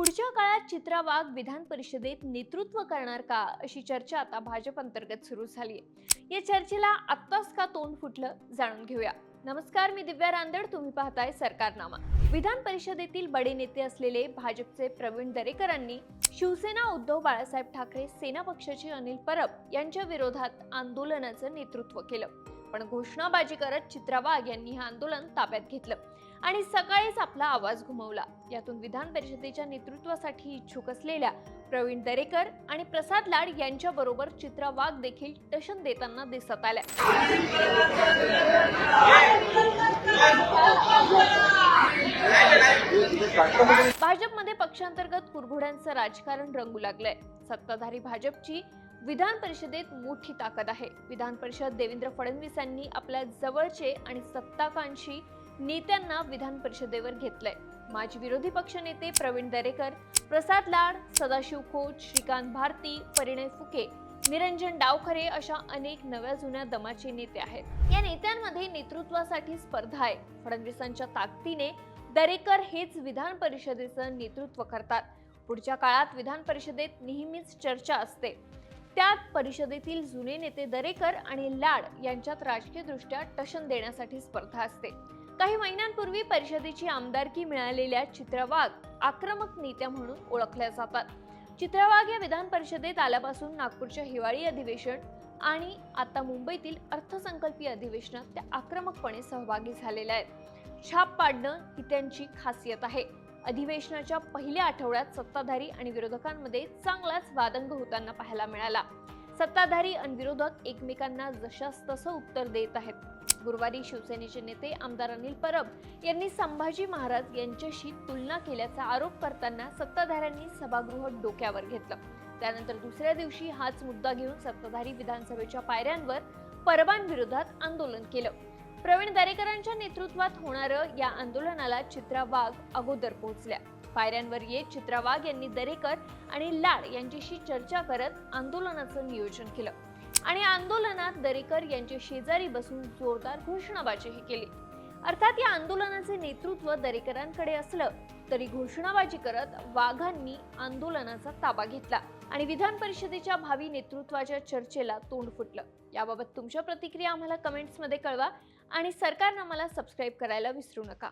पुढच्या काळात चित्रा वाघ विधान परिषदेत नेतृत्व करणार का अशी चर्चा आता भाजप अंतर्गत सुरू झाली आहे या चर्चेला आत्ताच का तोंड फुटलं जाणून घेऊया. नमस्कार मी दिव्या रांदड तुम्ही पाहताय सरकारनामा. विधान परिषदेतील बडे नेते असलेले भाजपचे प्रवीण दरेकरांनी शिवसेना उद्धव बाळासाहेब ठाकरे सेना पक्षाचे अनिल परब यांच्या विरोधात आंदोलनाचं नेतृत्व केलं. पण घोषणाबाजी करत चित्रा वाघ यांनी हे आंदोलन ताब्यात घेतलं. आणि सकाळीच आपला आवाज घुमवला. यातून विधान परिषदेच्या नेतृत्वासाठी इच्छुक असलेल्या प्रवीण दरेकर आणि प्रसाद लाड यांच्या बरोबर चित्रा वाघ देखील टशन देताना दिसत आल्या. भाजपमध्ये पक्षांतर्गत कुरघोड्यांचं राजकारण रंगू लागलंय. सत्ताधारी भाजपची विधान परिषदेत मोठी ताकद आहे. विधान परिषद देवेंद्र फडणवीस यांनी आपल्या जवळचे आणि सत्ताकांशी नेत्यांना विधान परिषदेवर घेतलंय. माजी विरोधी पक्षनेते प्रवीण दरेकर प्रसाद लाड सदाशिव खोत श्रीकांत भारती परिणय फुके निरंजन डावखरे अशा अनेक नव्या जुन्या दमाचे नेते आहेत. या नेत्यांमध्ये नेतृत्वासाठी स्पर्धा आहे. फडणवीसांच्या ताकदीने दरेकर हेच विधान परिषदेचं नेतृत्व करतात. पुढच्या काळात विधान परिषदेत नेहमीच चर्चा असते. त्यात परिषदेतील जुने नेते दरेकर आणि लाड यांच्यात राजकीयदृष्ट्या टशन देण्यासाठी स्पर्धा असते. काही महिन्यांपूर्वी परिषदेची आमदारकी मिळालेल्या चित्रवाघ आक्रमक नेत्या म्हणून ओळखल्या जातात. चित्रवाघ या विधान परिषदेत आल्यापासून नागपूरच्या हिवाळी अधिवेशन आणि आता मुंबईतील अर्थसंकल्पीय अधिवेशनात त्या आक्रमकपणे सहभागी झालेल्या आहेत. छाप पाडणं ही त्यांची खासियत आहे. अधिवेशनाच्या पहिल्या आठवड्यात सत्ताधारी आणि विरोधकांमध्ये चांगलाच वादंग होताना पाहायला मिळाला. सत्ताधारी आणि विरोधक एकमेकांना जशास तसं उत्तर देत आहेत. गुरुवारी शिवसेनेचे नेते आमदार अनिल परब यांनी संभाजी महाराज यांच्याशी तुलना केल्याचा आरोप करताना सत्ताधाऱ्यांनी सभागृह डोक्यावर घेतलं. त्यानंतर दुसऱ्या दिवशी हाच मुद्दा घेऊन सत्ताधारी विधानसभेच्या पायऱ्यांवर परबांविरोधात आंदोलन केलं. प्रवीण दरेकरांच्या नेतृत्वात होणारं या आंदोलनाला चित्रा वाघ अगोदर पोहोचल्या. पायऱ्यांवर येत चित्रा वाघ यांनी दरेकर आणि लाड यांच्याशी चर्चा करत आंदोलनाचं नियोजन केलं. आणि आंदोलनात दरेकर यांचे शेजारी बसून जोरदार घोषणाबाजीही केली. अर्थात या आंदोलनाचे नेतृत्व दरेकरांकडे असलं तरी घोषणाबाजी करत वाघांनी आंदोलनाचा ताबा घेतला आणि विधान परिषदेच्या भावी नेतृत्वाच्या चर्चेला तोंड फुटलं. याबाबत तुमच्या प्रतिक्रिया आम्हाला कमेंट्समध्ये कळवा आणि सरकारनं मला सबस्क्राईब करायला विसरू नका.